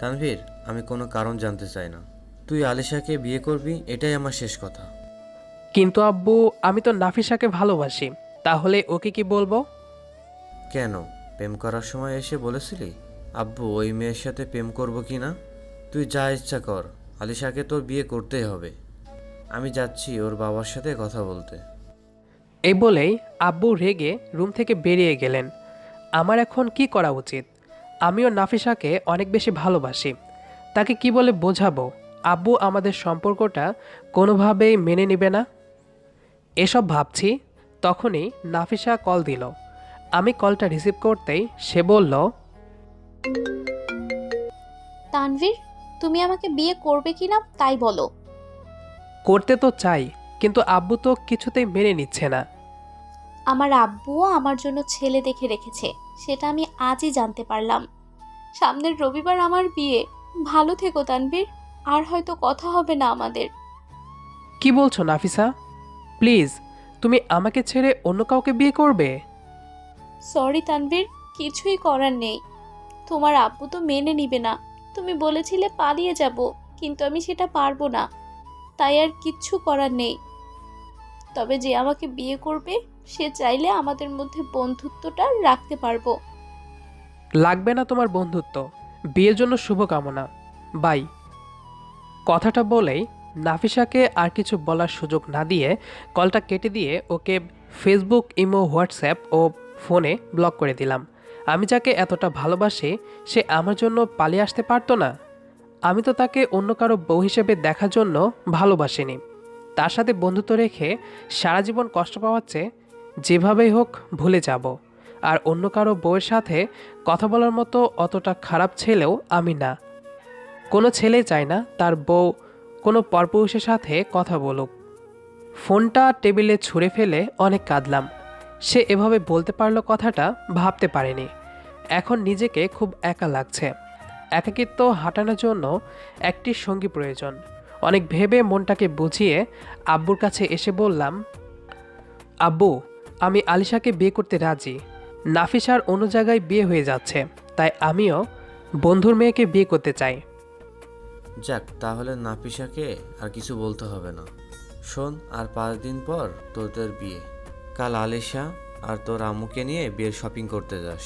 তানভীর আমি কোনো কারণ জানতে চাই না। তুই আলিশাকে বিয়ে করবি এটাই আমার শেষ কথা। কিন্তু আব্বু আমি তো নাফিসাকে ভালোবাসি। তাহলে ওকে কি বলব? কেন? প্রেম করার সময় এসে বলেছিলি আব্বু ওই মেয়ের সাথে প্রেম করব কি না? তুই যা ইচ্ছা কর আলিশাকে তোর বিয়ে করতেই হবে। আমি যাচ্ছি ওর বাবার সাথে কথা বলতে। এই বলেই আব্বু রেগে রুম থেকে বেরিয়ে গেলেন। আমার এখন কি করা উচিত? আমিও নাফিসাকে অনেক বেশি ভালোবাসি। তাকে কি বলে বোঝাবো? আব্বু আমাদের সম্পর্কটা কোনোভাবেই মেনে নেবে না? এসব ভাবছি তখনই নাফিসা কল দিল। আমি কলটা রিসিভ করতেই সে বলল তানভীর তুমি আমাকে বিয়ে করবে কিনা তাই বলো। করতে তো চাই কিন্তু আব্বু তো কিছুতেই মেনে নিচ্ছে না। আমার আব্বুও আমার জন্য ছেলে দেখে রেখেছে সেটা আমি আজই জানতে পারলাম। সামনের রবিবার আমার বিয়ে। ভালো থেকো তানবীর আর হয়তো কথা হবে না আমাদের। কি বলছো নাফিসা? প্লিজ তুমি আমাকে ছেড়ে অন্য কাউকে বিয়ে করবে? সরি তানবীর কিছুই করার নেই। তোমার আব্বু তো মেনে নিবে না। তুমি বলেছিলে পালিয়ে যাব কিন্তু আমি সেটা পারব না। তাই আর কিচ্ছু করার নেই। তবে যে আমাকে বিয়ে করবে সে চাইলে আমাদের মধ্যে বন্ধুত্বটা রাখতে পারব। লাগবে না তোমার বন্ধুত্ব। বিয়ের জন্য শুভকামনা। বাই। কথাটা বলেই নাফিসাকে আর কিছু বলার সুযোগ না দিয়ে কলটা কেটে দিয়ে ওকে ফেসবুক, ইমো, হোয়াটসঅ্যাপ ও ফোনে ব্লক করে দিলাম। আমি যাকে এতটা ভালোবাসি, সে আমার জন্য পালিয়ে আসতে পারতো না? আমি তো তাকে অন্য কারও বউ হিসেবে দেখার জন্য ভালোবাসিনি। তার সাথে বন্ধুত্ব রেখে সারা জীবন কষ্ট পাওয়াচ্ছে যেভাবেই হোক ভুলে যাব। আর অন্য কারও বউয়ের সাথে কথা বলার মতো অতটা খারাপ ছেলেও আমি না। কোনো ছেলে চায় না তার বউ কোনো পরপুরুষের সাথে কথা বলুক। ফোনটা টেবিলে ছুঁড়ে ফেলে অনেক কাঁদলাম। সে এভাবে বলতে পারল কথাটা ভাবতে পারেনি। এখন নিজেকে খুব একা লাগছে। একাকিত্ব হাঁটানোর জন্য একটি সঙ্গী প্রয়োজন। অনেক ভেবে মনটাকে বুঝিয়ে আব্বুর কাছে এসে বললাম, আব্বু, আমি আলিশাকে বিয়ে করতে রাজি। নাফিসার অন্য জায়গায় বিয়ে হয়ে যাচ্ছে তাই আমিও বন্ধুর মেয়েকে বিয়ে করতে চাই। যাক তাহলে নাফিসাকে আর কিছু বলতে হবে না। শোন আর পাঁচ দিন পর তোদের বিয়ে। কাল আলিশা আর তোর আম্মুকে নিয়ে বিয়ের শপিং করতে যাস।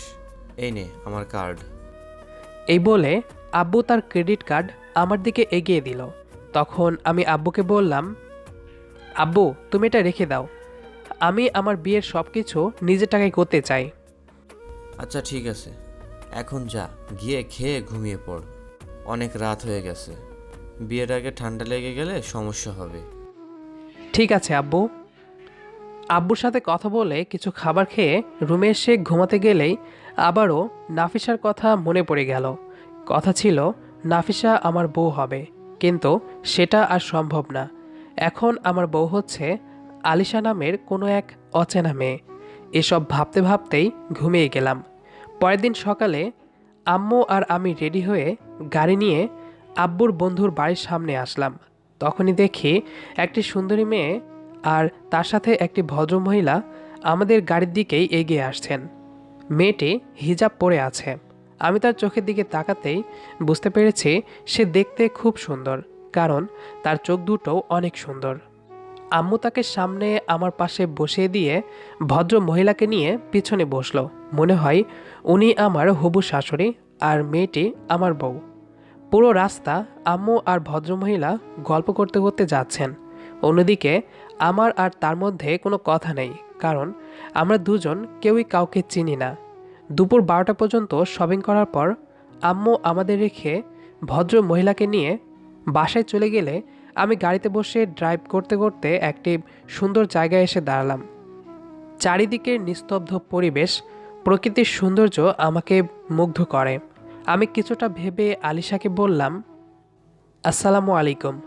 এই নে আমার কার্ড এই বলে আব্বু তার ক্রেডিট কার্ড আমার দিকে এগিয়ে দিল। তখন আমি আব্বুকে বললাম আব্বু তুমি এটা রেখে দাও। আমি আমার বিয়ের সব কিছু নিজের টাকায় করতে চাই। আচ্ছা ঠিক আছে। এখন যা, গিয়ে খেয়ে ঘুমিয়ে পড়। অনেক রাত হয়ে গেছে। বিয়ের আগে ঠান্ডা লেগে গেলে সমস্যা হবে। ঠিক আছে, আব্বু। আব্বুর সাথে কথা বলে কিছু খাবার খেয়ে রুমে এসে ঘুমাতে গেলেই আবারও নাফিসার কথা মনে পড়ে গেল। কথা ছিল, নাফিসা আমার বউ হবে। কিন্তু সেটা আর সম্ভব না। এখন আমার বউ হচ্ছে আলিশা নামের কোনো এক অচেনা মেয়ে। এসব ভাবতে ভাবতেই ঘুমিয়ে গেলাম। পরের দিন সকালে আম্মু আর আমি রেডি হয়ে গাড়ি নিয়ে আব্বুর বন্ধুর বাড়ির সামনে আসলাম। তখনই দেখি একটি সুন্দরী মেয়ে আর তার সাথে একটি ভদ্রমহিলা আমাদের গাড়ির দিকেই এগিয়ে আসছেন। মেয়েটি হিজাব পরে আছে। আমি তার চোখের দিকে তাকাতেই বুঝতে পেরেছি সে দেখতে খুব সুন্দর, কারণ তার চোখ দুটো অনেক সুন্দর। আম্মু তাকে সামনে আমার পাশে বসিয়ে দিয়ে ভদ্র মহিলাকে নিয়ে পিছনে বসল। মনে হয় উনি আমার হবু শাশুড়ি আর মেয়েটি আমার বউ। পুরো রাস্তা আম্মু আর ভদ্রমহিলা গল্প করতে করতে যাচ্ছেন। অন্যদিকে আমার আর তার মধ্যে কোনো কথা নেই, কারণ আমরা দুজন কেউই কাউকে চিনি না। দুপুর বারোটা পর্যন্ত শপিং করার পর আম্মু আমাদের রেখে ভদ্র মহিলাকে নিয়ে বাসায় চলে গেলে আমি গাড়িতে বসে ড্রাইভ করতে করতে একটি সুন্দর জায়গায় এসে দাঁড়ালাম। চারিদিকের নিস্তব্ধ পরিবেশ প্রকৃতির সৌন্দর্য আমাকে মুগ্ধ করে। আমি কিছুটা ভেবে আলিশাকে বললাম আসসালামু আলাইকুম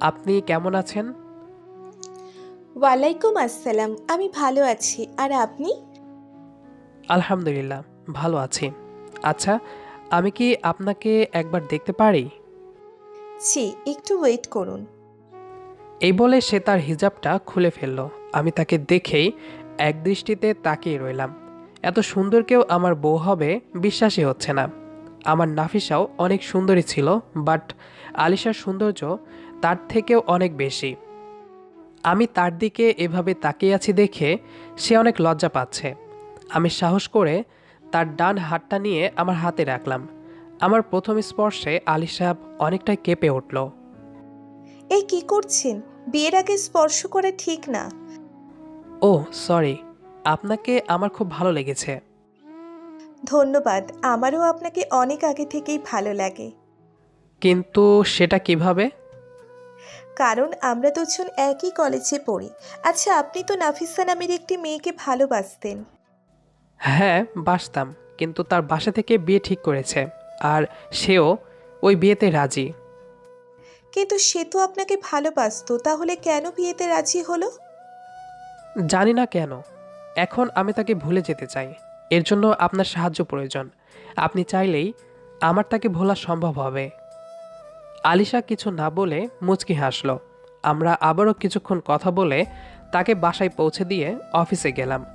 আপনি কেমন আছেন? ওয়ালাইকুম আসসালাম আমি ভালো আছি আর আপনি? আলহামদুলিল্লাহ ভালো আছি। আচ্ছা আমি কি আপনাকে একবার দেখতে পারি? জি একটু ওয়েট করুন। এই বলে সে তার হিজাবটা খুলে ফেলল। আমি তাকে দেখেই এক দৃষ্টিতে তাকিয়ে রইলাম। এত সুন্দর কেউ আমার বউ হবে বিশ্বাসই হচ্ছে না। আমার নাফিসাও অনেক সুন্দরী ছিল বাট আলিশার সৌন্দর্য তার থেকেও অনেক বেশি। আমি তার দিকে এভাবে তাকিয়ে আছি দেখে সে অনেক লজ্জা পাচ্ছে। আমি সাহস করে তার ডান হাতটা নিয়ে আমার হাতে রাখলাম। আমার প্রথম স্পর্শে আলিশা অনেকটাই কেঁপে উঠল। এই কি করছেন? বিয়ের আগে স্পর্শ করে ঠিক না। ও সরি। আপনাকে আমার খুব ভালো লেগেছে। ধন্যবাদ আমারও আপনাকে অনেক আগে থেকেই ভালো লাগে। কিন্তু সেটা কীভাবে? কারণ আমরা দুজন একই কলেজে পড়ি। আচ্ছা আপনি তো নাফিসা নামের একটি মেয়েকে ভালোবাসতেন। হ্যাঁ বাসতাম। কিন্তু তার বাসা থেকে বিয়ে ঠিক করেছে। আর সেও ওই বিয়েতে রাজি। কিন্তু সে তো আপনাকে ভালোবাসতো তাহলে কেন বিয়েতে রাজি হলো? জানি না কেন। এখন আমি তাকে ভুলে যেতে চাই। এর জন্য আপনার সাহায্য প্রয়োজন। আপনি চাইলেই আমার তাকে ভোলা সম্ভব হবে। আলিশা কিছু না বলে মুচকি হাসলো। আমরা আবারও কিছুক্ষণ কথা বলে তাকে বাসায় পৌঁছে দিয়ে অফিসে গেলাম।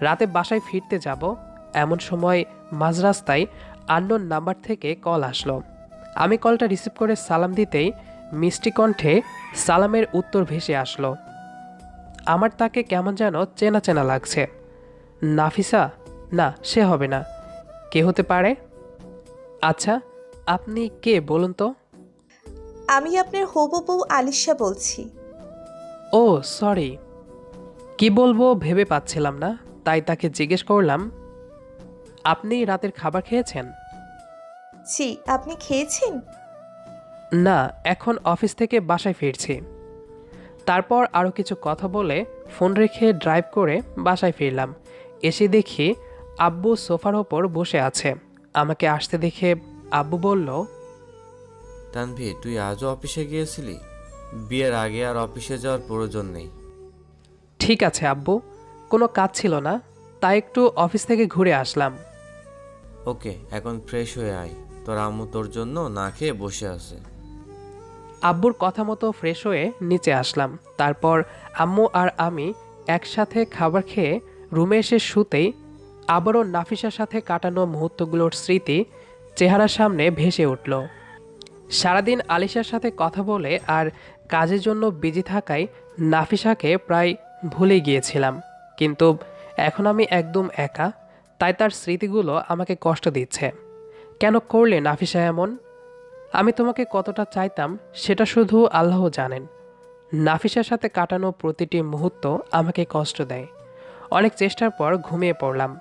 রাতে বাসায় ফিরতে যাব এমন সময় মাঝ রাস্তায় আননোন নাম্বার থেকে কল আসলো। আমি কলটা রিসিভ করে সালাম দিতেই মিষ্টি কণ্ঠে সালামের উত্তর ভেসে আসলো। আমার তাকে কেমন যেন চেনা চেনা লাগছে। নাফিসা? না সে হবে না। কে হতে পারে? আচ্ছা আপনি কে বলুন তো? আমি আপনার হবু বউ আলিশা বলছি। ও সরি। কি বলব ভেবে পাচ্ছিলাম না তাই তাকে জিজ্ঞেস করলাম আপনি রাতের খাবার খেয়েছেন? জি আপনি খেয়েছেন? না এখন অফিস থেকে বাসায় ফিরছি। তারপর আরও কিছু কথা বলে ফোন রেখে ড্রাইভ করে বাসায় ফিরলাম। এসে দেখি আব্বু সোফার ওপর বসে আছে। আমাকে আসতে দেখে আব্বু বলল তানভীর তুই আজও অফিসে গিয়েছিলি? বিয়ের আগে আর অফিসে যাওয়ার প্রয়োজন নেই। ঠিক আছে আব্বু কোনো কাজ ছিল না তাই একটু অফিস থেকে ঘুরে আসলাম। ওকে, এখন ফ্রেশ হয়ে আয়। তোর আম্মু তোর জন্য না খেয়ে বসে আছে। আব্বুর কথা মতো ফ্রেশ হয়ে নিচে আসলাম। তারপর আম্মু আর আমি একসাথে খাবার খেয়ে রুমে এসে শুতেই আবারও নাফিসার সাথে কাটানো মুহূর্তগুলোর স্মৃতি চেহারার সামনে ভেসে উঠল। সারাদিন আলিশার সাথে কথা বলে আর কাজের জন্য বিজি থাকায় নাফিসাকে প্রায় ভুলে গিয়েছিলাম। কিন্তু এখন আমি একদম একা তাই তার স্মৃতিগুলো আমাকে কষ্ট দিচ্ছে। কেন করলে নাফিসা এমন? আমি তোমাকে কতটা চাইতাম সেটা শুধু আল্লাহ জানেন। নাফিসার সাথে কাটানো প্রতিটি মুহূর্ত আমাকে কষ্ট দেয়। অনেক চেষ্টার পর ঘুমিয়ে পড়লাম।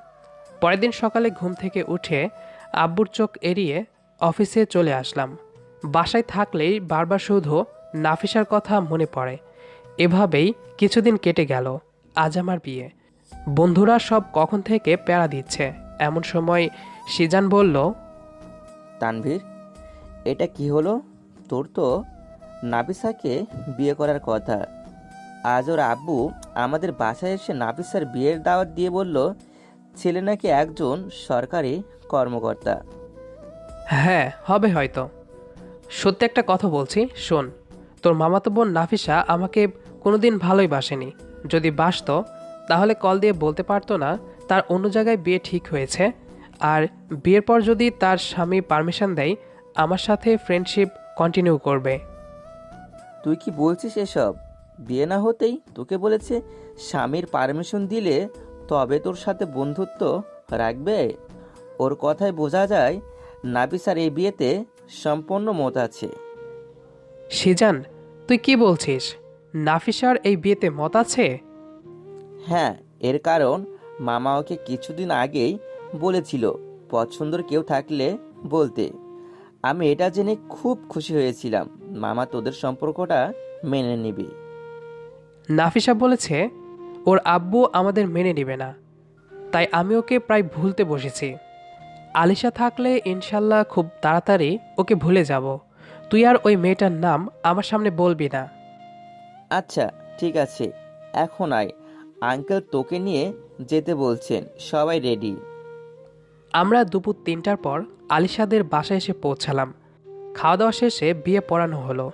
পরের দিন সকালে ঘুম থেকে উঠে আব্বুর চোখ এড়িয়ে অফিসে চলে আসলাম। বাসায় থাকলেই বারবার শুধু নাফিসার কথা মনে পড়ে। এভাবেই কিছুদিন কেটে গেল। আজ আমার বিয়ে। বন্ধুরা সব কখন থেকে প্যারা দিচ্ছে। এমন সময় সিজান বলল তানভীর এটা কি হলো? তোর তো নাবিসাকে বিয়ে করার কথা। আজ ওর আব্বু আমাদের বাসায় এসে নাবিসার বিয়ের দাওয়াত দিয়ে বলল ছেলে নাকি একজন সরকারি কর্মকর্তা। হ্যাঁ হবে হয়তো। সত্যি একটা কথা বলছি শোন। তোর মামাতো বোন নাফিসা আমাকে কোনোদিন ভালোই বাসেনি। যদি বাসতো তাহলে কল দিয়ে বলতে পারতো না তার অন্য জায়গায় বিয়ে ঠিক হয়েছে। আর বিয়ের পর যদি তার স্বামী পারমিশন দেয় আমার সাথে ফ্রেন্ডশিপ কন্টিনিউ করবে। তুই কি বলছিস এসব? বিয়ে না হতেই তোকে বলেছে স্বামীর পারমিশন দিলে তবে তোর সাথে বন্ধুত্ব রাখবে? ওর কথায় বোঝা যায় নাবিসার এই বিয়েতে সম্পূর্ণ মত আছে। সিজান তুই কি বলছিস? নাফিসার এই বিয়েতে মত আছে? হ্যাঁ এর কারণ মামা ওকে কিছুদিন আগেই বলেছিল পছন্দর কেউ থাকলে বলতে। আমি এটা জেনে খুব খুশি হয়েছিলাম। মামা তোদের সম্পর্কটা মেনে নিবি। নাফিসা বলেছে ওর আব্বু আমাদের মেনে নেবে না। তাই আমি ওকে প্রায় ভুলতে বসেছি। আলিশা থাকলে ইনশাল্লাহ খুব তাড়াতাড়ি ওকে ভুলে যাব। তুই আর ওই মেয়েটার নাম আমার সামনে বলবি না। আচ্ছা ঠিক আছে। এখন আয়। আঙ্কেল তোকে নিয়ে যেতে বলছেন, সবাই রেডি আমরা দুপুর তিনটার পর আলিশাদের বাসায় এসে পৌঁছালাম। খাওয়া দাওয়া শেষে বিয়ে পড়ানো হলো।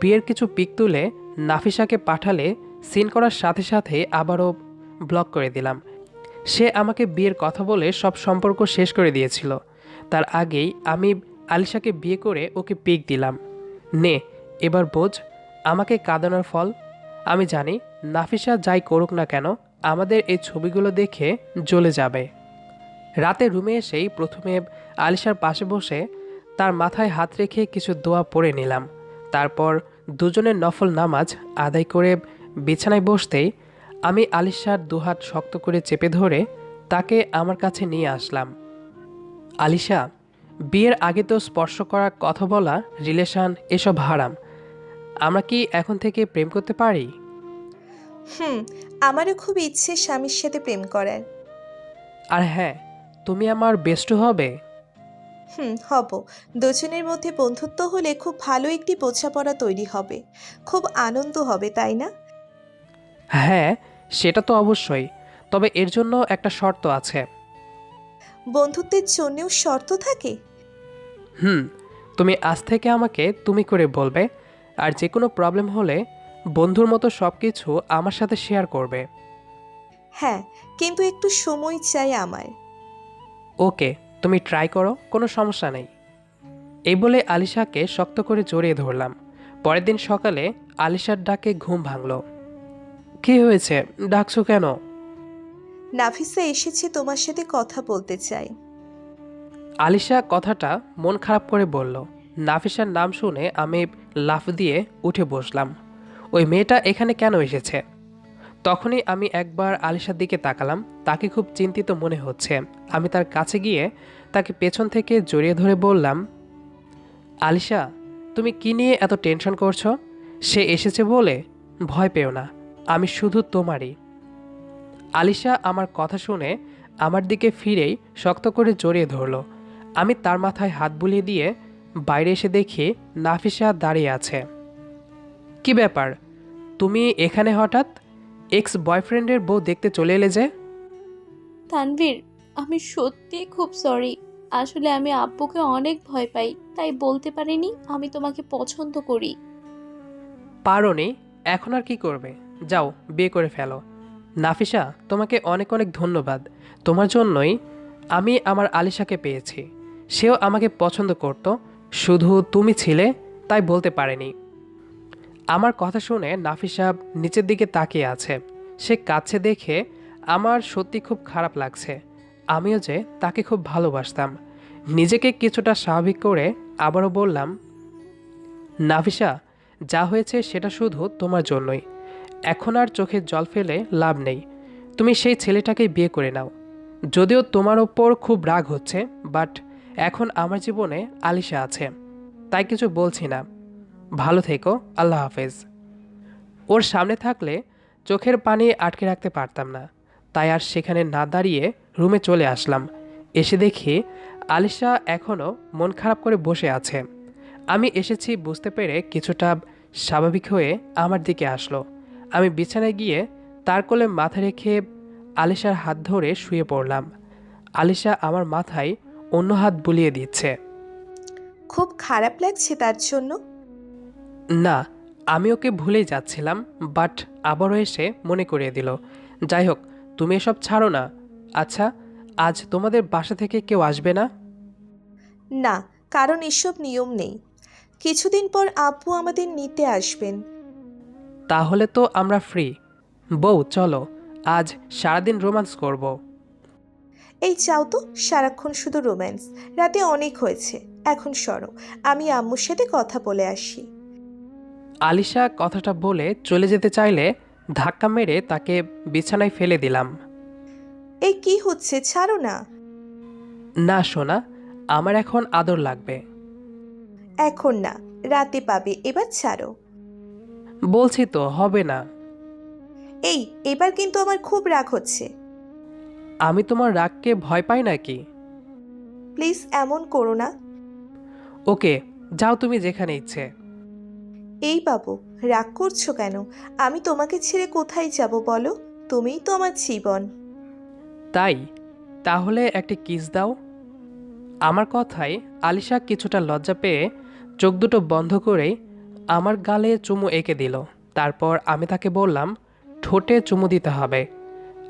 বিয়ের কিছু পিক তুলে নাফিসাকে পাঠালে সিন করার সাথে সাথে আবারও ব্লক করে দিলাম। সে আমাকে বিয়ের কথা বলে সব সম্পর্ক শেষ করে দিয়েছিল। তার আগেই আমি আলিশাকে বিয়ে করে ওকে পিক দিলাম। নে, এবার বোঝ, আমাকে কাঁদানোর ফল, আমি জানি নাফিসা যাই করুক না কেন, আমাদের এই ছবিগুলো দেখে জ্বলে যাবে। রাতে রুমে এসেই প্রথমে আলিশার পাশে বসে তার মাথায় হাত রেখে কিছু দোয়া পড়ে নিলাম। তারপর দুজনের নফল নামাজ আদায় করে বিছানায় বসতেই আমি আলিশার দুহাত শক্ত করে চেপে ধরে তাকে আমার কাছে নিয়ে আসলাম। আলিশা, বিয়ের আগে তো স্পর্শ করা কথা বলা, রিলেশন, এসব হারাম। আমরা কি এখন থেকে প্রেম করতে পারি? হুম আমারও খুব ইচ্ছে স্বামীর সাথে প্রেম করার। আর হ্যাঁ তুমি আমার বেস্টু হবে। হুম হব। দুজনের মধ্যে বন্ধুত্ব হলে খুব ভালো একটি বোঝাপড়া তৈরি হবে। খুব আনন্দ হবে তাই না? হ্যাঁ সেটা তো অবশ্যই। তবে এর জন্য একটা শর্ত আছে। বন্ধুত্বের জন্যেও শর্ত থাকে? হুম তুমি আজ থেকে আমাকে তুমি করে বলবে আর যে কোনো প্রবলেম হলে বন্ধুর মতো সব কিছু আমার সাথে শেয়ার করবে। হ্যাঁ কিন্তু একটু সময় চাই আমার। ওকে তুমি ট্রাই করো কোনো সমস্যা নেই। এই বলে আলিশাকে শক্ত করে জড়িয়ে ধরলাম। পরের দিন সকালে আলিশার ডাকে ঘুম ভাঙলো। কি হয়েছে? ডাকছো কেন? নাফিসা এসেছে তোমার সাথে কথা বলতে চাই। আলিশা কথাটা মন খারাপ করে বলল। নাফিসার নাম শুনে আমি লাফ দিয়ে উঠে বসলাম। ওই মেয়েটা এখানে কেন এসেছে? তখনই আমি একবার আলিশার দিকে তাকালাম, তাকে খুব চিন্তিত মনে হচ্ছে। আমি তার কাছে গিয়ে তাকে পেছন থেকে জড়িয়ে ধরে বললাম, আলিশা, তুমি কি নিয়ে এত টেনশন করছ? সে এসেছে বলে ভয় পেও না, আমি শুধু তোমারই। আলিশা আমার কথা শুনে আমার দিকে ফিরেই শক্ত করে জড়িয়ে ধরলো। আমি তার মাথায় হাত বুলিয়ে দিয়ে বাইরে এসে দেখি নাফিসা দাঁড়িয়ে আছে। কি ব্যাপার? তুমি এখানে হঠাৎ এক্স বয়ফ্রেন্ডের বউ দেখতে চলে এলে যে? তানভীর আমি সত্যি খুব সরি আসলে আমি আব্বুকে অনেক ভয় পাই তাই বলতে পারিনি আমি তোমাকে পছন্দ করি। পারোনি এখন আর কি করবে? যাও বিয়ে করে ফেলো। নাফিসা তোমাকে অনেক অনেক ধন্যবাদ। তোমার জন্যই আমি আমার আলিশাকে পেয়েছি। সেও আমাকে পছন্দ করত শুধু তুমি ছিলে তাই বলতে পারেনি। আমার কথা শুনে নাফিসা নিচের দিকে তাকিয়ে আছে। সে কাছে দেখে আমার সত্যি খুব খারাপ লাগছে। আমিও যে তাকে খুব ভালোবাসতাম। নিজেকে কিছুটা স্বাভাবিক করে আবারও বললাম, নাফিসা, যা হয়েছে সেটা শুধু তোমার জন্যই। এখন আর চোখে জল ফেলে লাভ নেই। তুমি সেই ছেলেটাকে বিয়ে করে নাও। যদিও তোমার ওপর খুব রাগ হচ্ছে, বাট এখন আমার জীবনে আলিশা আছে। তাই কিছু বলছি না। ভালো থেকো, আল্লাহ হাফেজ। ওর সামনে থাকলে চোখের পানি আটকে রাখতে পারতাম না। তাই আর সেখানে না দাঁড়িয়ে রুমে চলে আসলাম। এসে দেখি আলিশা এখনও মন খারাপ করে বসে আছে। আমি এসেছি বুঝতে পেরে কিছুটা স্বাভাবিক হয়ে আমার দিকে আসলো। আমি বিছানায় গিয়ে তার কোলে মাথা রেখে আলিশার হাত ধরে শুয়ে পড়লাম। আলিশা আমার মাথায় অন্য হাত বুলিয়ে দিচ্ছে। খুব খারাপ লাগছে তার জন্য। না আমি ওকে ভুলেই যাচ্ছিলাম বাট আবারও এসে মনে করিয়ে দিল। যাই হোক তুমি এসব ছাড়ো না। আচ্ছা আজ তোমাদের বাসা থেকে কেউ আসবে না? না কারণ এসব নিয়ম নেই। কিছুদিন পর আব্বু আমাদের নিতে আসবেন। তাহলে তো আমরা ফ্রি। বউ চলো আজ সারাদিন রোমান্স করব। এই চাও তো সারাক্ষণ শুধু রোম্যান্স। রাতে অনেক হয়েছে এখন সরো। আমি আম্মুর সাথে কথা বলে আসি। আলিশা কথাটা বলে চলে যেতে চাইলে ধাক্কা মেরে তাকে বিছানায় ফেলে দিলাম। এই কি হচ্ছে? ছাড়ো না। না সোনা আমার এখন আদর লাগবে। এখন না রাতে পাবে এবার ছাড়ো। বলছি তো হবে না। এই এবার কিন্তু আমার খুব রাগ হচ্ছে। আমি তোমার রাগকে ভয় পাই নাকি? প্লিজ এমন করো না। ওকে যাও তুমি যেখানে ইচ্ছে। এই বাবু রাগ করছ কেন? আমি তোমাকে ছেড়ে কোথায় যাব বলো? তুমিই তো আমার জীবন। তাই? তাহলে একটি কিস দাও। আমার কথায় আলিশা কিছুটা লজ্জা পেয়ে চোখ দুটো বন্ধ করেই আমার গালে চুমু এঁকে দিল। তারপর আমি তাকে বললাম ঠোঁটে চুমু দিতে হবে।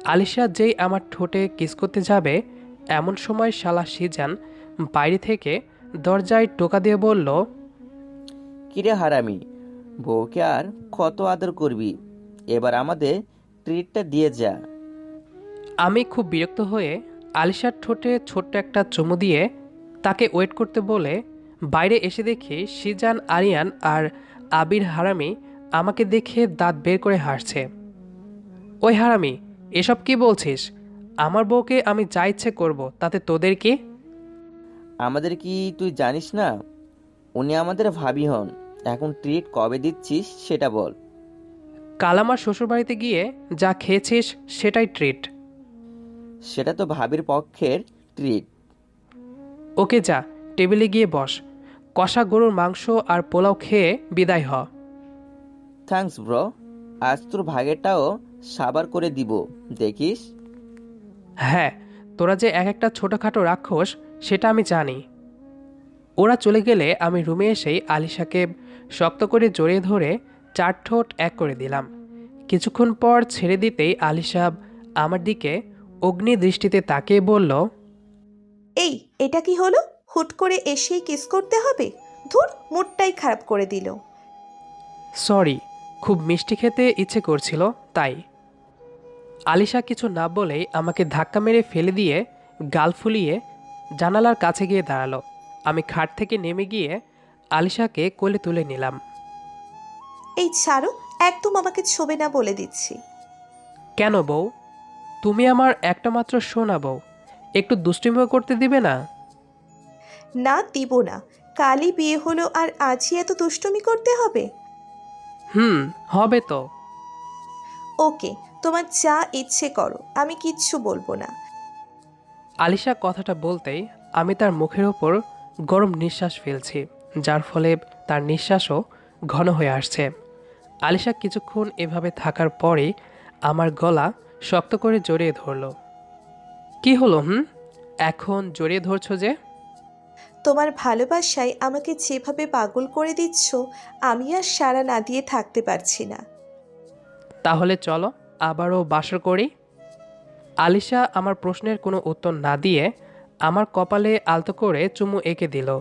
আলিশা যেই আমার ঠোঁটে কিস করতে যাবে এমন সময় শালা সিজান বাইরে থেকে দরজায় টোকা দিয়ে বলল কিরে হারামি বউকে আর কত আদর করবি? এবার আমাদের ট্রিটটা দিয়ে যা। আমি খুব বিরক্ত হয়ে আলিশার ঠোঁটে ছোট্ট একটা চুমু দিয়ে তাকে ওয়েট করতে বলে বাইরে এসে দেখি সিজান আরিয়ান আর আবির হারামি আমাকে দেখে দাঁত বের করে হাসছে। ওই হারামি এসব কি বলছিস? আমার বউকে আমি যা ইচ্ছে করব তাতে তোদের কি? আমাদের কি তুই জানিস না? উনি আমাদের ভাবি হন। এখন ট্রিট কবে দিচ্ছিস সেটা বল। কাল আমার শ্বশুরবাড়িতে গিয়ে যা খেয়েছিস সেটাই ট্রিট সেটা তো ভাবির পক্ষের ট্রিট ওকে যা টেবিলে গিয়ে বস। কষা গরুর মাংস আর পোলাও খেয়ে বিদায় হ। থ্যাঙ্কস ব্রো আজ তোর ভাগেরটাও সাবার করে দিব দেখিস? হ্যাঁ তোরা যে এক একটা ছোটোখাটো রাক্ষস সেটা আমি জানি। ওরা চলে গেলে আমি রুমে এসেই আলিশাকে শক্ত করে জড়িয়ে ধরে চার ঠোঁট এক করে দিলাম। কিছুক্ষণ পর ছেড়ে দিতেই আলিশা আমার দিকে অগ্নি দৃষ্টিতে তাকিয়ে বলল এই এটা কি হলো? হুট করে এসেই কিস করতে হবে? ধুর মুডটাই খারাপ করে দিল। সরি খুব মিষ্টি খেতে ইচ্ছে করছিল তাই। আলিশা কিছু না বলেই আমাকে ধাক্কা মেরে ফেলে দিয়ে গাল ফুলিয়ে জানালার কাছে গিয়ে দাঁড়াল। আমি খাট থেকে নেমে গিয়ে আলিশাকে কোলে তুলে নিলাম। এই ছাড়ো একদম আমাকে ছবে না বলে দিচ্ছি। কেন বউ? তুমি আমার একটা মাত্র শোনা বউ। একটু দুষ্টিমিও করতে দিবে না? না দিব না। কালই বিয়ে হলো আর আজই এত দুষ্টুমি করতে হবে? হুম হবে তো। ওকে তোমার যা ইচ্ছে করো আমি কিচ্ছু বলব না। আলিশা কথাটা বলতেই আমি তার মুখের ওপর গরম নিঃশ্বাস ফেলছি। যার ফলে তার নিঃশ্বাসও ঘন হয়ে আসছে। আলিশা কিছুক্ষণ এভাবে থাকার পরেই আমার গলা শক্ত করে জড়িয়ে ধরলো। কি হলো হুম? এখন জড়িয়ে ধরছো যে? তোমার ভালোবাসায় আমাকে যেভাবে পাগল করে দিচ্ছ আমি আর সারা না দিয়ে থাকতে পারছি না। তাহলে চলো আবারও বাসর করি। আলিশা আমার প্রশ্নের কোনো উত্তর না দিয়ে আমার কপালে আলতো করে চুমু এঁকে দিল।